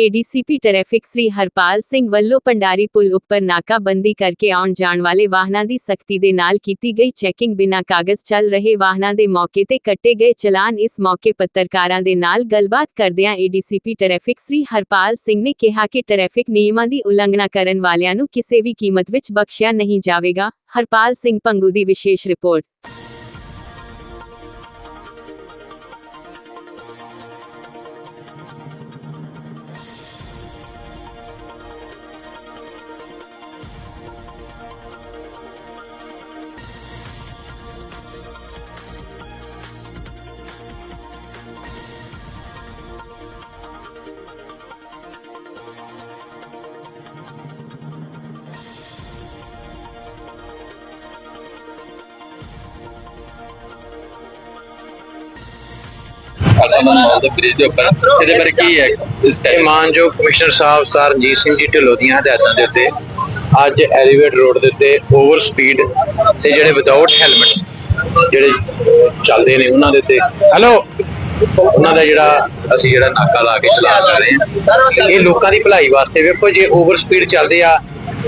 ADCP traffic Shri Harpal Singh ਵੱਲੋਂ ਪੰਡਾਰੀ ਪੁਲ ਉੱਪਰ ਨਾਕਾਬੰਦੀ ਕਰਕੇ ਆਉਣ ਜਾਣ ਵਾਲੇ ਵਾਹਨਾਂ ਦੀ ਸਖਤੀ ਦੇ ਨਾਲ ਕੀਤੀ ਗਈ ਚੈਕਿੰਗ ਬਿਨਾਂ ਕਾਗਜ਼ ਚੱਲ ਰਹੇ ਵਾਹਨਾਂ ਦੇ ਮੌਕੇ ਤੇ ਕੱਟੇ ਗਏ ਚਲਾਨ। ਇਸ ਮੌਕੇ ਪੱਤਰਕਾਰਾਂ ਦੇ ਨਾਲ ਗੱਲਬਾਤ ਕਰਦਿਆਂ ਏਡੀਸੀਪੀ ਟ੍ਰੈਫਿਕ ਸ੍ਰੀ ਹਰਪਾਲ ਸਿੰਘ ਨੇ ਕਿਹਾ ਕਿ ਟ੍ਰੈਫਿਕ ਨਿਯਮਾਂ ਦੀ ਉਲੰਘਣਾ ਕਰਨ ਵਾਲਿਆਂ ਨੂੰ ਕਿਸੇ ਵੀ ਕੀਮਤ ਵਿੱਚ ਬਖਸ਼ਿਆ ਨਹੀਂ ਜਾਵੇਗਾ। ਹਰਪਾਲ ਸਿੰਘ ਪੰਗੂ ਦੀ ਵਿਸ਼ੇਸ਼ ਰਿਪੋਰਟ। ਸਾਡਾ ਮਾਹੌਲ ਦੇ ਬ੍ਰਿਜ ਦੇ ਉੱਪਰ ਇਹਦੇ ਬਾਰੇ ਕੀ ਹੈ? ਇਸ ਇਹ ਟਾਈਮ ਮਾਨਯੋਗ ਕਮਿਸ਼ਨਰ ਸਾਹਿਬ ਸਰ ਰਣਜੀਤ ਸਿੰਘ ਜੀ ਢਿੱਲੋਂ ਦੀਆਂ ਹਦਾਇਤਾਂ ਦੇ ਉੱਤੇ ਅੱਜ ਐਲੀਵੇਟ ਰੋਡ ਦੇ ਉੱਤੇ ਓਵਰ ਸਪੀਡ ਤੇ ਜਿਹੜੇ ਵਿਦਆਊਟ ਹੈਲਮਟ ਜਿਹੜੇ ਚੱਲਦੇ ਨੇ ਉਹਨਾਂ ਦੇ ਉੱਤੇ ਹੈਲੋ ਉਹਨਾਂ ਦਾ ਜਿਹੜਾ ਅਸੀਂ ਜਿਹੜਾ ਨਾਕਾ ਲਾ ਕੇ ਚਲਾ ਕਰ ਰਹੇ ਹਾਂ। ਇਹ ਲੋਕਾਂ ਦੀ ਭਲਾਈ ਵਾਸਤੇ ਵੇਖੋ ਜੇ ਓਵਰ ਸਪੀਡ ਚੱਲਦੇ ਆ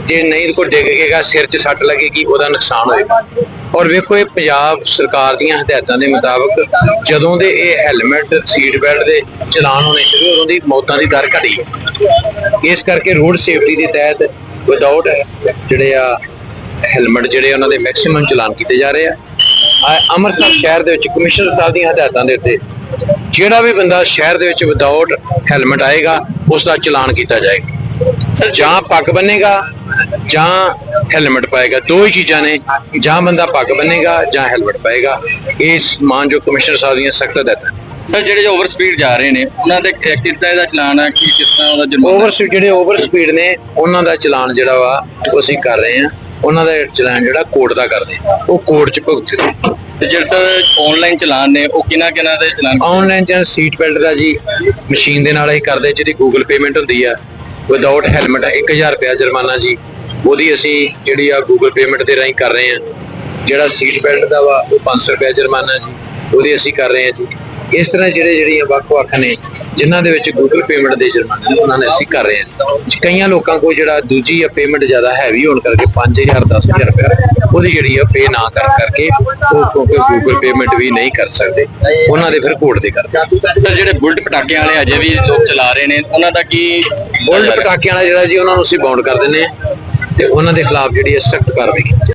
ਜੇ ਨਹੀਂ ਕੋਈ ਡਿੱਗ ਗਏਗਾ ਸਿਰ 'ਚ ਸੱਟ ਲੱਗੇਗੀ ਉਹਦਾ ਨੁਕਸਾਨ ਹੋਏਗਾ। ਔਰ ਵੇਖੋ ਇਹ ਪੰਜਾਬ ਸਰਕਾਰ ਦੀਆਂ ਹਦਾਇਤਾਂ ਦੇ ਮੁਤਾਬਕ ਜਦੋਂ ਦੇ ਇਹ ਹੈਲਮਟ ਸੀਟ ਬੈਲਟ ਦੇ ਚਲਾਨ ਹੋਣੇ ਸ਼ੁਰੂ, ਉਦੋਂ ਦੀ ਮੌਤਾਂ ਦੀ ਦਰ ਘਟੀ। ਇਸ ਕਰਕੇ ਰੋਡ ਸੇਫਟੀ ਦੇ ਤਹਿਤ ਵਿਦਆਊਟ ਜਿਹੜੇ ਆ ਹੈਲਮਟ ਜਿਹੜੇ ਉਹਨਾਂ ਦੇ ਮੈਕਸਿਮਮ ਚਲਾਨ ਕੀਤੇ ਜਾ ਰਹੇ ਆ। ਆ ਅੰਮ੍ਰਿਤਸਰ ਸ਼ਹਿਰ ਦੇ ਵਿੱਚ ਕਮਿਸ਼ਨਰ ਸਾਹਿਬ ਦੀਆਂ ਹਦਾਇਤਾਂ ਦੇ ਉੱਤੇ ਜਿਹੜਾ ਵੀ ਬੰਦਾ ਸ਼ਹਿਰ ਦੇ ਵਿੱਚ ਵਿਦਆਊਟ ਹੈਲਮਟ ਆਏਗਾ ਉਸ ਦਾ ਚਲਾਨ ਕੀਤਾ ਜਾਏਗਾ। ਸਰ ਜਾਂ ਪੱਗ ਬੰਨੇਗਾ ਜਾਂ ਹੈਲਮਟ ਪਾਏਗਾ ਦੋ ਹੀ ਚੀਜ਼ਾਂ ਨੇ ਜਾਂ ਬੰਦਾ ਪੱਗ ਬੰਨੇਗਾ ਜਾਂ ਹੈਲਮਟ ਪਾਏਗਾ। ਇਸ ਮਾਨਯੋਗ ਕਮਿਸ਼ਨਰ ਸਾਹਿਬ ਦੀਆਂ ਸਖਤ ਹਦਾਇਤਾਂ ਸਰ ਜਿਹੜੇ ਓਵਰ ਸਪੀਡ ਜਾ ਰਹੇ ਨੇ ਉਹਨਾਂ ਦੇ ਕਿੱਦਾਂ ਇਹਦਾ ਚਲਾਨ ਹੈ ਕਿ ਕਿਸ ਤਰ੍ਹਾਂ ਉਹਦਾ ਜੁਰਮਾਨਾ ਓਵਰ ਜਿਹੜੇ ਓਵਰ ਸਪੀਡ ਨੇ ਉਹਨਾਂ ਦਾ ਚਲਾਨ ਜਿਹੜਾ ਵਾ ਉਹ ਅਸੀਂ ਕਰ ਰਹੇ ਹਾਂ ਉਹਨਾਂ ਦਾ ਚਲਾਨ ਜਿਹੜਾ ਕੋਰਟ ਦਾ ਕਰਦੇ। ਉਹ ਕੋਰਟ 'ਚ ਭੁਗਤਦੇ ਤੇ ਜਿਹੜੇ ਸਰ ਆਨਲਾਈਨ ਚਲਾਨ ਨੇ ਉਹ ਕਿਹਨਾਂ ਕਿਹਨਾਂ ਦੇ ਚਲਾਨ? ਆਨਲਾਈਨ ਜਾਂ ਸੀਟ ਬੈਲਟ ਦਾ ਜੀ ਮਸ਼ੀਨ ਦੇ ਨਾਲ ਹੀ ਕਰਦੇ ਜਿਹਦੀ ਗੂਗਲ ਪੇਮੈਂਟ ਹੁੰਦੀ ਆ। ਵਿਦਆਊਟ ਹੈਲਮਟ 1000 ਰੁਪਿਆ ਜੁਰਮਾਨਾ ਜੀ। ਉਹਦੀ ਅਸੀਂ ਜਿਹੜੀ ਆ ਗੂਗਲ ਪੇਮੈਂਟ ਦੇ ਰਾਹੀਂ ਕਰ ਰਹੇ ਹਾਂ ਜਿਹੜਾ ਸੀਟ ਬੈਲਟ ਦਾ ਵਾ, ਉਹ 500 ਰੁਪਿਆ ਜੁਰਮਾਨਾ ਜੀ। ਉਹਦੀ ਅਸੀਂ ਕਰ ਰਹੇ ਹਾਂ ਜੀ। ਇਸ ਤਰ੍ਹਾਂ ਜਿਹੜੇ ਜਿਹੜੀਆਂ ਵੱਖ-ਵੱਖ ਨੇ, ਜਿਨ੍ਹਾਂ ਦੇ ਵਿੱਚ ਗੂਗਲ ਪੇਮੈਂਟ ਦੇ ਜੁਰਮਾਨੇ ਉਹਨਾਂ ਨੇ ਅਸੀਂ ਕਰ ਰਹੇ ਹਾਂ ਕਈਆਂ ਲੋਕਾਂ ਕੋਲ ਜਿਹੜਾ ਦੂਜੀ ਆ ਪੇਮੈਂਟ ਜ਼ਿਆਦਾ ਹੈਵੀ ਹੋਣ ਕਰਕੇ 5000 10000 ਰੁਪਏ ਉਹਦੀ ਜਿਹੜੀ ਆ ਪੇ ਨਾ ਕਰ ਕਰਕੇ ਉਹ ਕਿਉਂਕਿ ਗੂਗਲ ਪੇਮੈਂਟ ਵੀ ਨਹੀਂ ਕਰ ਸਕਦੇ। ਉਹਨਾਂ ਦੇ ਫਿਰ ਕੋਰਟ ਦੇ ਕਰਦੇ। ਸਰ ਜਿਹੜੇ ਬੁਲਟ ਪਟਾਕੇ ਵਾਲੇ ਅਜੇ ਵੀ ਲੋਕ ਚਲਾ ਰਹੇ ਨੇ ਉਹਨਾਂ ਦਾ ਕੀ ਬੁਲਟ ਪਟਾਕਿਆਂ ਵਾਲਾ ਜਿਹੜਾ ਜੀ ਉਹਨਾਂ ਨੂੰ ਅਸੀਂ ਬਾਉਂਡ ਕਰ ਦਿੰਦੇ ਹਾਂ ਤੇ ਉਹਨਾਂ ਦੇ ਖਿਲਾਫ ਜਿਹੜੀ ਸਖਤ ਕਾਰਵਾਈ ਕੀਤੀ